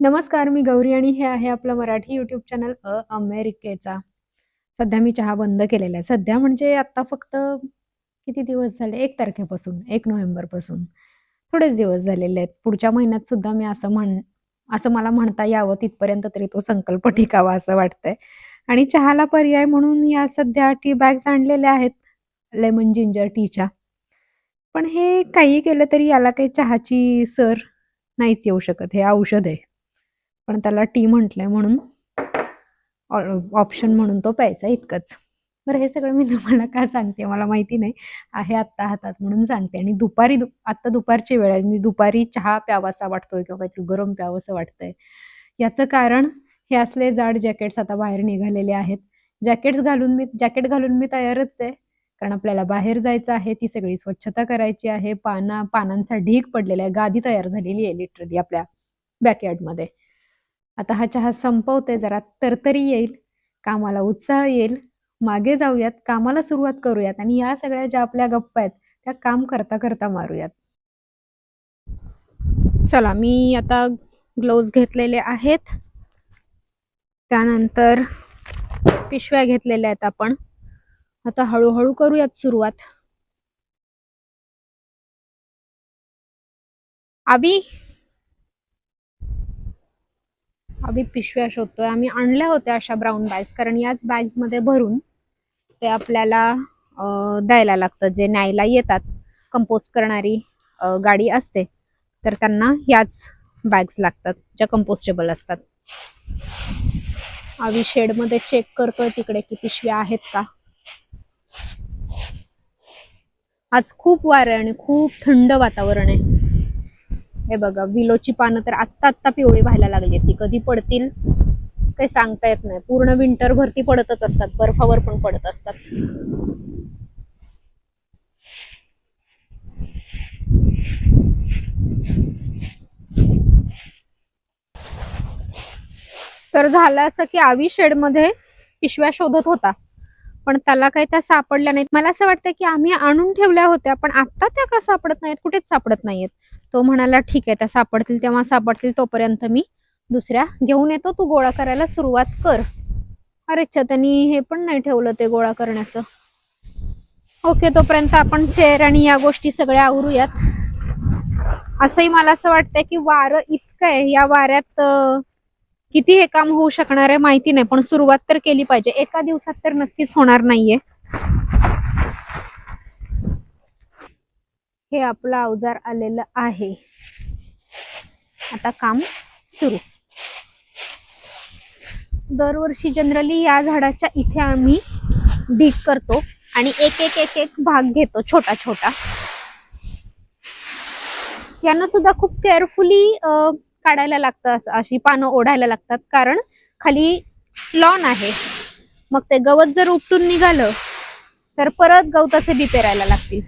नमस्कार मी गौरी आणि हे आहे आपलं मराठी यूट्यूब चॅनल अ अमेरिकेचा. सध्या मी चहा बंद केलेला आहे. सध्या म्हणजे आत्ता फक्त किती दिवस झाले? एक तारखेपासून एक नोव्हेंबरपासून. थोडेच दिवस झालेले आहेत. पुढच्या महिन्यात सुद्धा मी असं म्हण असं मला म्हणता यावं तिथपर्यंत तरी तो संकल्प टिकावा असं वाटतंय. आणि चहाला पर्याय म्हणून या सध्या टी बॅग्स आणलेल्या आहेत लेमन जिंजर टीच्या. पण हे काही केलं तरी याला काही चहाची सर नाहीच येऊ शकत. हे औषध आहे. पण त्याला टी म्हटलंय म्हणून. ऑप्शन म्हणून तो प्यायचा इतकंच. बरं हे सगळं मी तुम्हाला का सांगते मला माहिती नाही. आहे आत्ता हातात म्हणून सांगते. आणि दुपारी दु आत्ता दुपारची वेळ आहे. दुपारी चहा प्यावासा वाटतोय किंवा काहीतरी गरम प्यावंसं वाटतंय. याचं कारण हे असले जाड जॅकेट्स आता बाहेर निघालेले आहेत. जॅकेट्स घालून मी जॅकेट घालून मी तयारच आहे. कारण आपल्याला बाहेर जायचं आहे. ती सगळी स्वच्छता करायची आहे. पाना पानांचा ढीग पडलेला आहे. गादी तयार झालेली आहे लिटरली आपल्या बॅकयार्डमध्ये आता हा चहा संपवते जरा तरतरी येईल कामाला उत्साह येईल. मागे जाऊयात कामाला सुरुवात करूयात आणि या सगळ्या ज्या आपल्या गप्पा आहेत त्या काम करता करता मारूयात. चला मी आता ग्लोव्ज घेतलेले आहेत. त्यानंतर पिशव्या घेतलेल्या आहेत आपण. आता हळूहळू करूयात सुरुवात. आबी आम्ही पिशव्या शोधतोय. आम्ही आणल्या होत्या अशा ब्राऊन बॅग्स कारण याच बॅग्समध्ये भरून ते आपल्याला द्यायला लागतं. जे न्यायला येतात कंपोस्ट करणारी गाडी असते तर त्यांना याच बॅग्स लागतात ज्या कंपोस्टेबल असतात. आम्ही शेडमध्ये चेक करतोय तिकडे की पिशव्या आहेत का. आज खूप वारं आहे आणि खूप थंड वातावरण आहे. हे बघा विलोची पानं तर आत्ता आत्ता पिवळी व्हायला लागली ती कधी पडतील काही सांगता येत नाही. पूर्ण विंटर भरती पडतच असतात. बर्फावर पण पडत असतात. तर झालं असं की आवी शेडमध्ये पिशव्या शोधत होता. पण त्याला काही त्या सापडल्या नाहीत. मला असं वाटतं की आम्ही आणून ठेवल्या होत्या पण आता त्या का सापडत नाहीत? कुठेच सापडत नाहीयेत. तो म्हणाला ठीक आहे त्या सापडतील तेव्हा सापडतील तोपर्यंत मी दुसऱ्या घेऊन येतो. तू गोळा करायला सुरुवात कर. अरे अच्छा त्यांनी हे पण नाही ठेवलं ते गोळा करण्याचं. ओके तोपर्यंत आपण चेअर आणि या गोष्टी सगळ्या आवरूयात. असंही मला असं वाटतंय की वारं इतकं आहे. या वाऱ्यात किती हे काम होऊ शकणार आहे माहिती नाही पण सुरुवात तर केली पाहिजे. एका दिवसात तर नक्कीच होणार नाहीये. हे आपलं अवजार आलेलं आहे. आता काम सुरू. दरवर्षी जनरली या झाडाच्या इथे आम्ही डिग करतो आणि एक एक एक एक भाग घेतो छोटा छोटा. यांना सुद्धा खूप केअरफुली काढायला लागतं असं अशी पानं ओढायला लागतात. कारण खाली लॉन आहे. मग ते गवत जर उपटून निघालं तर परत गवताचे बी पेरायला लागतील.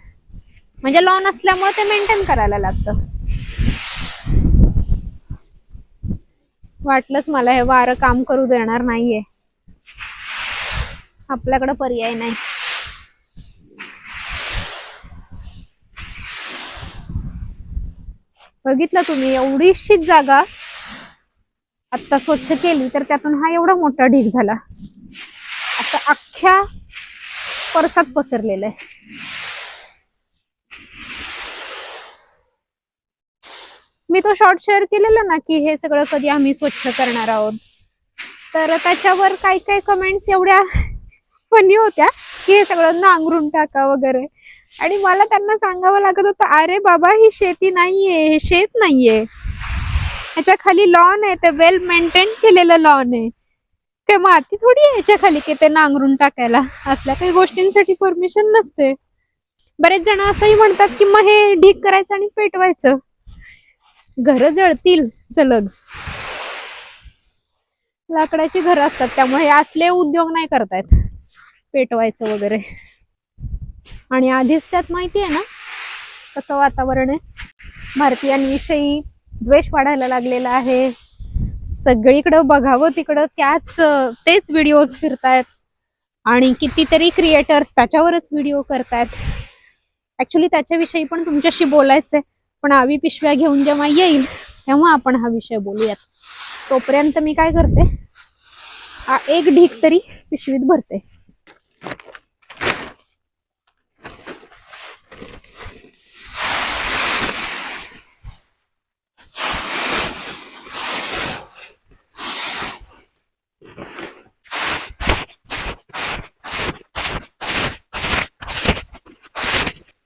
म्हणजे लॉन असल्यामुळे ते मेंटेन करायला लागतं. वाटलंच मला हे वारं काम करू देणार नाहीये. आपल्याकडे पर्याय नाही. बघितलं तुम्ही एवढीशीच जागा आत्ता स्वच्छ केली तर त्यातून हा एवढा मोठा ढीग झाला. आता अख्ख्या परसात पसरलेलं आहे. मी तो शॉर्ट शेअर केलेला ना की हे सगळं कधी आम्ही स्वच्छ करणार आहोत. तर त्याच्यावर काही काही कमेंट्स एवढ्या फनी होत्या की हे सगळं नांगरून टाका वगैरे. आणि मला त्यांना सांगावं लागत होतं अरे बाबा ही शेती नाहीये हे शेत नाहीये. ह्याच्या खाली लॉन आहे ते वेल मेंटेन केलेलं लॉन आहे. काय माती थोडी आहे ह्याच्या खाली की ते नांगरून टाकायला. असल्या काही गोष्टींसाठी परमिशन नसते. बरेच जण असंही म्हणतात की मग हे ढीक करायचं आणि पेटवायचं. घर जळतील सलग. लाकडाची घरं असतात त्यामुळे असले उद्योग नाही करतायत. पेटवायचं वगैरे. आणि आधीच त्यात माहिती आहे ना कसं वातावरण आहे. भारतीयांविषयी द्वेष वाढायला लागलेला आहे. सगळीकडं बघावं तिकडं त्याच तेच व्हिडिओज फिरतायत. आणि कितीतरी क्रिएटर्स त्याच्यावरच व्हिडिओ करतायत. ऍक्च्युली त्याच्याविषयी पण तुमच्याशी बोलायचंय. पण आवी पिशव्या घेऊन जेव्हा येईल तेव्हा आपण हा विषय बोलूयात. तोपर्यंत मी काय करते एक ढीक तरी पिशवीत भरते.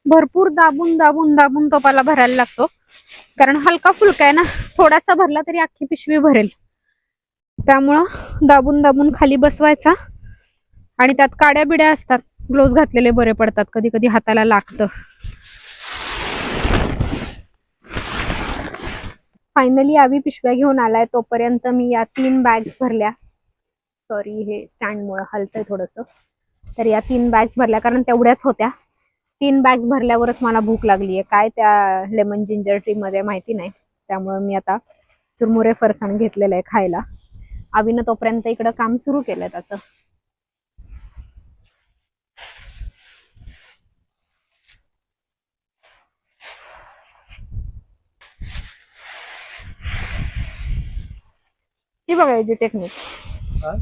भरपूर दाबून दाबून दाबून तोपाला भरायला लागतो. कारण हलका फुलका आहे ना थोडासा भरला तरी अख्खी पिशवी भरेल. त्यामुळं दाबून दाबून खाली बसवायचा. आणि त्यात काड्या बिड्या असतात. ग्लोव्ह घातलेले बरे पडतात कधी कधी हाताला लागतं. फायनली आम्ही पिशव्या घेऊन आलाय. तोपर्यंत मी या तीन बॅग्स भरल्या. सॉरी हे स्टँडमुळं हलतंय थोडस. तर या तीन बॅग्स भरल्या कारण तेवढ्याच होत्या. तीन बॅग्स भरल्यावरच मला भूक लागली आहे काय त्या लेमन जिंजर टी मध्ये माहिती नाही. त्यामुळे मी आता चुरमुरे फरसाण घेतलेलं आहे खायला. आवीनं तोपर्यंत इकडं काम सुरू केलंय त्याचं. ही बघायची टेक्निक हा?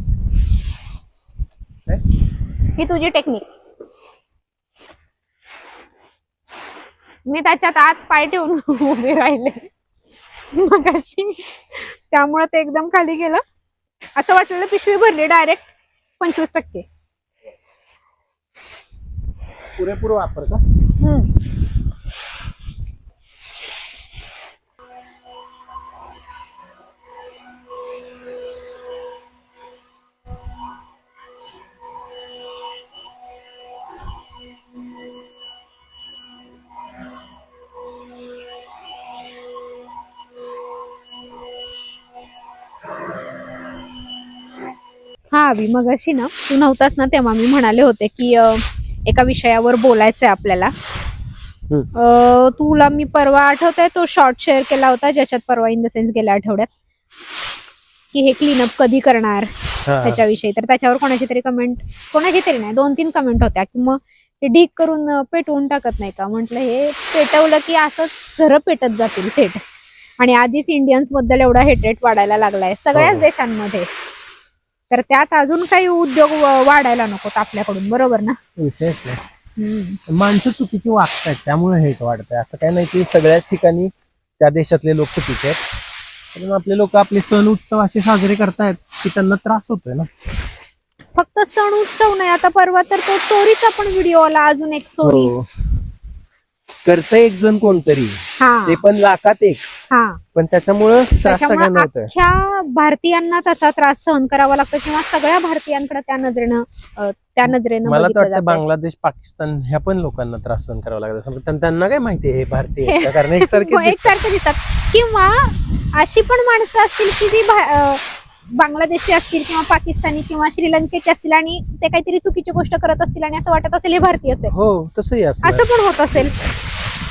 ही तुझी टेक्निक मी त्याच्यात आत पाय ठेवून उभे राहिले. मगाशी. त्यामुळे ते एकदम खाली गेलं. असं वाटलेलं पिशवी भरली डायरेक्ट पंचवीस टक्के. पुरेपूर वापर का? हा अभि मग अशी ना तू नव्हतास ना तेव्हा मी म्हणाले होते की अं, एका विषयावर बोलायचंय आपल्याला. अं, तुला मी परवा आठवत तो शॉर्ट शेअर केला होता ज्याच्यात परवा इन द सेन्स गेल्या आठवड्यात की हे क्लीनअप कधी करणार हा. त्याच्याविषयी तर त्याच्यावर कोणाची तरी कमेंट कोणाची तरी नाही दोन तीन कमेंट होत्या की मग ते ढीक करून अं, पेटवून टाकत नाही का म्हटलं हे पेटवलं की असंच घरं पेटत जातील थेट आणि आधीच इंडियन्सबद्दल एवढा हेटरेट वाढायला लागलाय सगळ्याच हो. देशांमध्ये तर त्यात अजून काही उद्योग वाढायला नकोत आपल्याकडून बरोबर ना? विशेष नाही. माणसं चुकीची वागतायत त्यामुळे हेट वाढतंय. असं काही नाही की सगळ्याच ठिकाणी त्या देशातले लोक चुकीचे आहेत. पण आपले लोक आपले सण उत्सव असे साजरे करतायत की त्यांना त्रास होतोय ना. फक्त सण उत्सव नाही आता परवा तर तो चोरीचा पण व्हिडिओ आला अजून एक चोरी. हो. करतंय एक जण कोणतरी. हा. ते पण लाखात एक. हा. पण त्याच्यामुळं त्रास त्याच्यामुळे सगळ्यांना होतोय. अख्ख्या भारतीयांना तसा त्रास सहन करावा लागतो किंवा सगळ्या भारतीयांकडे त्या नजरेनं अं, त्या नजरेनं मला तर बघितलं वाटतं. बांगलादेश पाकिस्तान ह्या पण लोकांना त्रास सहन करावा लागत असेल. पण त्यांना काय माहिती आहे हे भारतीय आहेत का? कारण एकसारखे हो, एकसारखे दिसतात. किंवा अशी पण माणसं असतील की जी भा- अं, बांगलादेशी असतील किंवा पाकिस्तानी किंवा श्रीलंकेची असतील आणि ते काहीतरी चुकीची गोष्ट करत असतील आणि असं वाटत असेल हे भारतीयच आहे. हो तसंही असं असं पण होत असेल.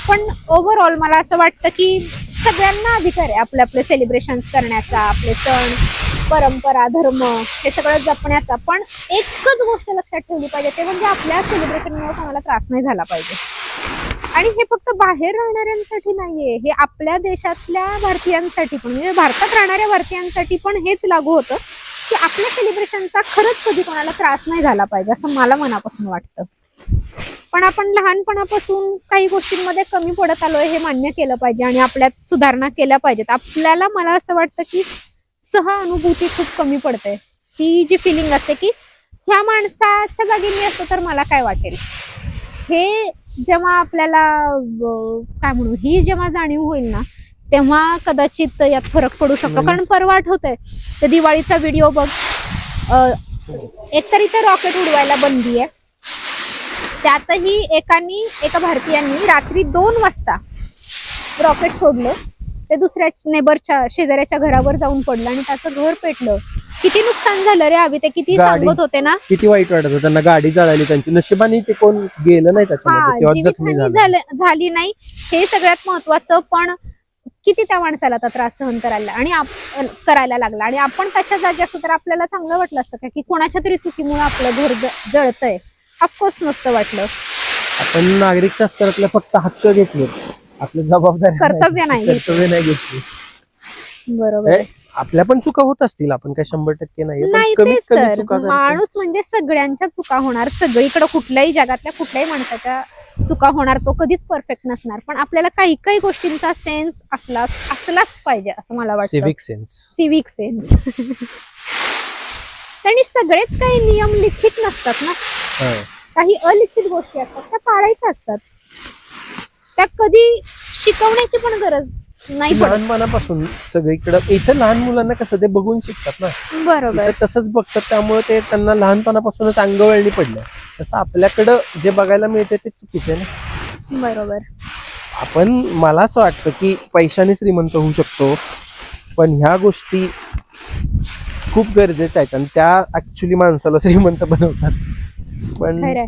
पण ओव्हरऑल मला असं वाटतं की सगळ्यांना अधिकार आहे आपले आपले सेलिब्रेशन करण्याचा आपले सण परंपरा धर्म हे सगळं जपण्याचा. पण एकच गोष्ट लक्षात ठेवली पाहिजे ते म्हणजे आपल्या सेलिब्रेशनमुळे कोणाला त्रास नाही झाला पाहिजे. आणि हे फक्त बाहेर राहणाऱ्यांसाठी नाहीये हे आपल्या देशातल्या भारतीयांसाठी पण म्हणजे भारतात राहणाऱ्या भारतीयांसाठी पण हेच लागू होतं की आपल्या सेलिब्रेशनचा खरंच कधी कोणाला त्रास नाही झाला पाहिजे असं मला मनापासून वाटतं. पण आपण लहानपणापासून काही गोष्टींमध्ये कमी पडत आलोय हे मान्य केलं पाहिजे आणि आपल्यात सुधारणा केल्या पाहिजेत. आपल्याला मला असं वाटतं की सहानुभूती खूप कमी पडते. ती जी फिलिंग असते की ह्या माणसाच्या जागी मी असतो तर मला काय वाटेल? हे जेव्हा आपल्याला काय म्हणू ही जेव्हा जाणीव होईल ना तेव्हा कदाचित यात फरक पडू शकतो. कारण परवा आठवतंय तर दिवाळीचा व्हिडिओ बघ. एकतरी तर रॉकेट उडवायला बंदी आहे. त्यातही एकानी एका भारतीयांनी रात्री दोन वाजता रॉकेट सोडलं ते दुसऱ्या नेबरच्या शेजाऱ्याच्या घरावर जाऊन पडलं आणि त्याचं घर पेटलं. किती नुकसान झालं रे अभि? ते किती गाडी- सांगत होते ना? किती वाईट वाटत होतं. त्यांना गाडी जळाली त्यांची नशिबाने ते कोण गेलं नाही त्याच्यामध्ये तेव्हा जखमी जीवितहानी झालं. झालं- झाली नाही. हे सगळ्यात महत्वाचं पण किती त्या माणसाला आता त्रास सहन करायला आणि आप- करायला लागला. आणि आपण त्याच्या जागी असतो तर आपल्याला चांगलं वाटलं असतं का? की कोणाच्या तरी चुकीमुळे आपलं घर ज- जळतंय. ऑफकोर्स नसतं वाटलं. आपण नागरिक शास्त्रातले फक्त हक्क घेतले. आपली जबाबदारी कर्तव्य नाही घेतली. कर्तव्य नाही घेतली. बरोबर. हे? आपल्या पण चुका होत असतील. आपण काय शंभर टक्के नाही पण नाही कमीत तेच कमी तर. चुका करतो. माणूस म्हणजे सगळ्यांच्या चुका होणार. सगळीकडे कुठल्याही जगातल्या कुठल्याही माणसाच्या चुका होणार तो कधीच परफेक्ट नसणार. पण आपल्याला काही काही गोष्टींचा सेन्स असला असलाच पाहिजे असं मला वाटतं. सिविक सेन्स सिविक सेन्स आणि सगळेच काही नियम लिखित नसतात ना. काही अलिखित गोष्टी असतात त्या पाळायच्या असतात. त्या कधी शिकवण्याची पण गरज नाही लहानपणापासून सगळीकडं इथं लहान मुलांना कसं ते बघून शिकतात ना. बरोबर. तसंच बघतात त्यामुळे ते त्यांना लहानपणापासूनच अंगवळणी पडलं तसं आपल्याकडं जे बघायला मिळते ते चुकीचं ना. बरोबर. आपण मला असं वाटतं की पैशाने श्रीमंत होऊ शकतो पण ह्या गोष्टी खूप गरजेच्या आहेत. आणि त्या ऍक्च्युली माणसाला श्रीमंत बनवतात. पण खरंय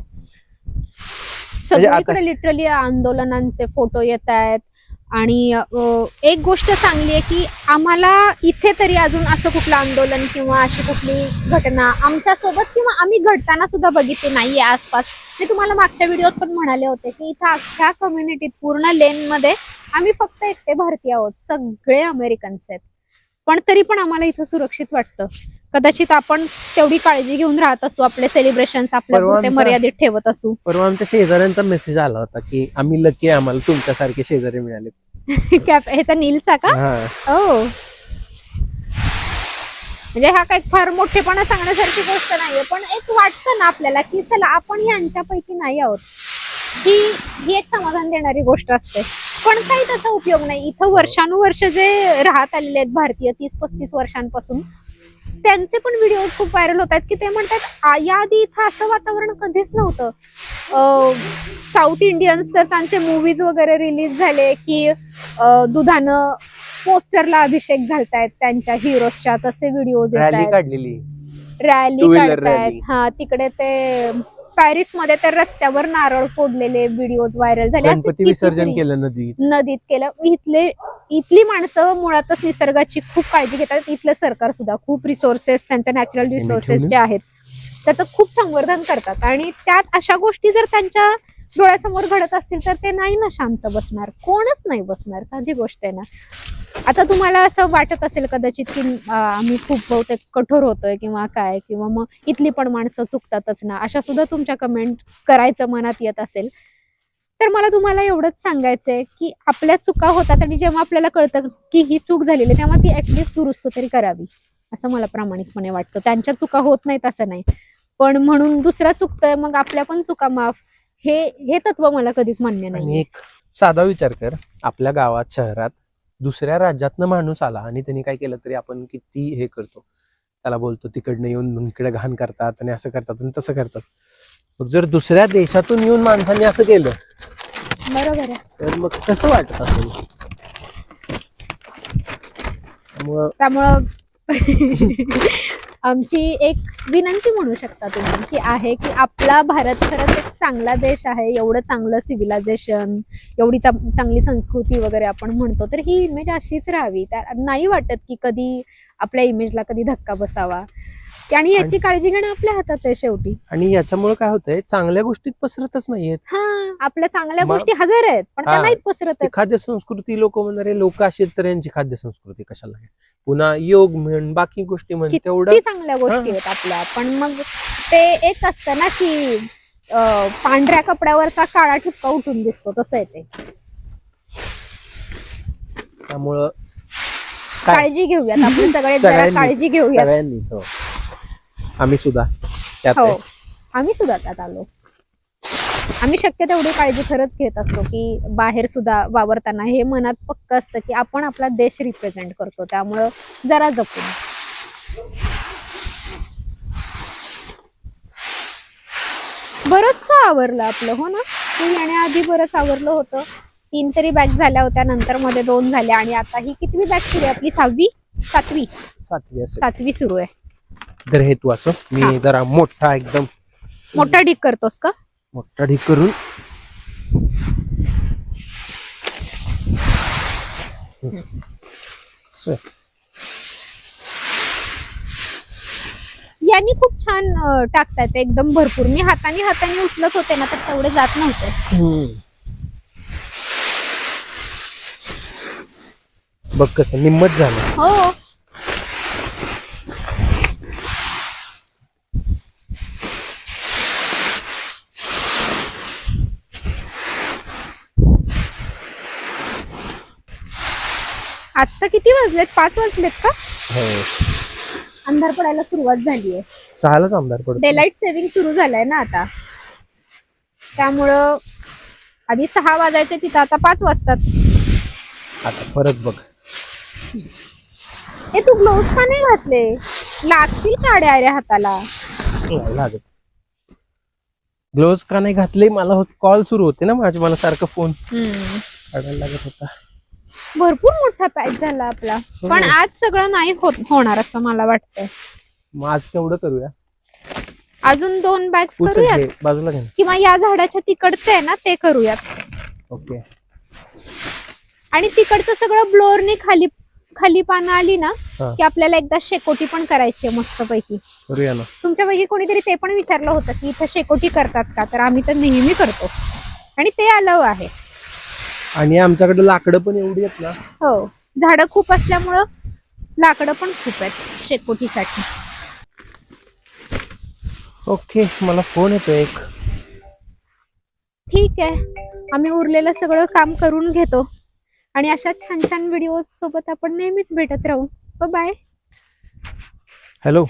म्हणजे आता- सगळीकडे लिटरली आंदोलनांचे फोटो येत आहेत. आणि अ, एक गोष्ट चांगली आहे की आम्हाला इथे तरी अजून असं कुठलं आंदोलन किंवा अशी कुठली घटना आमच्यासोबत किंवा आम्ही घडताना सुद्धा बघितली नाहीये आसपास. मी तुम्हाला मागच्या व्हिडिओत पण म्हणाले होते की इथं अख्ख्या कम्युनिटीत पूर्ण लेन मध्ये आम्ही फक्त एकटे भारतीय आहोत. सगळे अमेरिकन्स आहेत. पण तरी पण आम्हाला इथं सुरक्षित वाटतं. कदाचित आपण तेवढी काळजी घेऊन राहत असू आपले सेलिब्रेशन आपल्या मर्यादित ठेवत असू. परवा आमच्या शेजाऱ्यांचा मेसेज आला होता की आम्ही लकी आम्हाला तुमच्यासारखे शेजारी मिळाले. कॅप ह्याचा नीलचा का? हा. हो. म्हणजे हा काही फार मोठेपणा सांगण्यासारखी गोष्ट नाहीये पण एक वाटतं ना आपल्याला की चला आपण यांच्यापैकी नाही आहोत. ही ही एक समाधान देणारी गोष्ट असते. पण काही त्याचा उपयोग नाही. इथं वर्षानुवर्ष जे राहत आलेले आहेत भारतीय तीस पस्तीस वर्षांपासून त्यांचे पण व्हिडिओ खूप व्हायरल होत आहेत की ते म्हणतात "आ, याआधी इथं असं वातावरण कधीच नव्हतं. साऊथ इंडियन्स तर त्यांचे मूवीज वगैरे रिलीज झाले की दुधानं पोस्टरला अभिषेक घालतायत त्यांच्या हिरोजच्या तसे व्हिडिओज रॅली काढलेली. काढतायत. हा तिकडे ते पॅरिसमध्ये तर रस्त्यावर नारळ फोडलेले व्हिडिओ व्हायरल झाले. असे गणपती विसर्जन केलं नदीत. नदीत केलं. इथले इथली माणसं मुळातच निसर्गाची खूप काळजी घेतात. इथलं सरकार सुद्धा खूप रिसोर्सेस त्यांचे नॅचरल रिसोर्सेस ठेवलं. जे आहेत त्याचं खूप संवर्धन करतात. आणि त्यात अशा गोष्टी जर त्यांच्या डोळ्यासमोर घडत असतील तर ते नाही ना शांत बसणार. कोणच नाही बसणार. साधी गोष्ट आहे ना. आता तुम्हाला असं वाटत असेल कदाचित की आम्ही खूप बहुतेक कठोर होतोय किंवा काय किंवा मग इथली पण माणसं चुकतातच ना अशा सुद्धा तुमच्या कमेंट करायचं मनात येत असेल. तर मला तुम्हाला एवढंच सांगायचंय की आपल्या चुका होतात आणि जेव्हा आपल्याला कळतं की ही चूक झालेली तेव्हा ती ऍटलिस्ट दुरुस्त तरी करावी असं मला प्रामाणिकपणे वाटतं. त्यांच्या चुका होत नाहीत असं नाही. पण म्हणून दुसरा चुकतोय मग आपल्या पण चुका माफ हे हे तत्व मला कधीच मान्य नाही एक साधा विचार कर आपल्या गावात शहरात दुसऱ्या राज्यातनं माणूस आला आणि त्यांनी काय केलं तरी आपण किती हे करतो. त्याला बोलतो तिकडनं येऊन इकडे घाण करतात आणि असं करतात आणि तसं करतात. मग जर दुसऱ्या देशातून येऊन माणसांनी असं केलं बरोबर तर मग कसं वाटत असेल? त्यामुळं आमची एक विनंती म्हणू शकता तुम्ही की आहे की आपला भारत खरंच एक चांगला देश आहे एवढं चांगलं सिव्हिलायझेशन एवढी चांगली संस्कृती वगैरे आपण म्हणतो तर ही इमेज अशीच राहावी. त्या नाही वाटत की कधी आपल्या इमेजला कधी धक्का बसावा. आणि याची काळजी घेणं आपल्या हातात आहे शेवटी आणि याच्यामुळे काय होतंय चांगल्या गोष्टीत पसरतच नाहीयेत हा आपल्या चांगल्या गोष्टी हजार आहेत पण त्या हा. नाहीत पसरत ती आहेत. खाद्य संस्कृती लोक म्हणणारे लोक आहेत तर यांची खाद्य संस्कृती कशाला आहे? पुन्हा योग म्हण बाकी गोष्टी म्हण तेवढं किती चांगल्या गोष्टी. आहेत आपल्या पण मग ते एक असतं ना की अं, पांढऱ्या कपड्यावरचा काळा ठिपका उठून दिसतो तसं आहे ते त्यामुळं काय? काळजी घेऊयात आपण सगळे जरा सगळ्यांनीच. काळजी घेऊयात सगळ्यांनीच हो. आम्ही सुद्धा. त्यात हो. आहे. आम्ही सुद्धा त्यात आलो. आम्ही शक्य तेवढी काळजी खरंच घेत असतो की बाहेर सुद्धा वावरताना हे मनात पक्क असतं की आपण आपला देश रिप्रेझेंट करतो. त्यामुळं जरा जपून. बरंच आवरलं आपलं हो ना? तू येण्याआधी बरंच आवरलं होतं. तीन तरी बॅग झाल्या होत्या नंतर मध्ये दोन झाल्या आणि आता ही कितवी बॅग सुरू आहे? आपली सहावी? सातवी? सातवी असेल. सातवी सुरू आहे. तर हे तू असं. मी जरा मोठा एकदम. मोठा ढीक करतोस का? मोठा ढीक करून. यांनी खूप छान अं, टाकतायत एकदम भरपूर. मी हाताने हाताने उचलत होते ना तर तेवढे जात नव्हते. बघ कसं निम्मत झालं. हो. आता किती वाजलेत? पाच वाजलेत का? हो. अंधार पडायला सुरुवात झालीये सहालाच आमदार पडतो. डेलाईट सेव्हिंग सुरू झालंय ना आता. त्यामुळं आधी सहा वाजायचे तिथं आता पाच वाजतात. आता परत बघ. हे तू ग्लोव्ह का नाही घातले? लागतील काड्या अरे हाताला? नाही लागत. ग्लोव्ज का नाही घातले? मला कॉल सुरू होते ना माझे मला सारखं फोन काढायला लागत होता. भरपूर मोठा पॅच झाला आपला. पण आज सगळं नाही होत होणार असं मला वाटतंय. मग आज तेवढं करूया? अजून दोन बॅग्स उचल करूयात? बाजूला घे ना. किंवा या झाडाच्या तिकडचं आहे ना ते करूयात. ओके. आणि तिकडचं सगळं ब्लोअरने खाली खाली पानं आली ना हा. की आपल्याला एकदा शेकोटी पण करायची आहे मस्तपैकी. करूया ना. तुमच्यापैकी कोणीतरी ते पण विचारलं होतं की इथं शेकोटी करतात का? तर आम्ही तर नेहमी करतो. आणि ते अलाव आहे. आणि आमच्याकडे लाकडं पण एवढी आहेत ना. हो. झाडं खूप असल्यामुळं लाकडं पण खूप आहेत शेकोटीसाठी. ओके मला फोन येतो एक. ठीक आहे. आम्ही उरलेलं सगळं काम करून घेतो. आणि अशा छान छान व्हिडिओ सोबत आपण नेहमीच भेटत राहू. Bye hello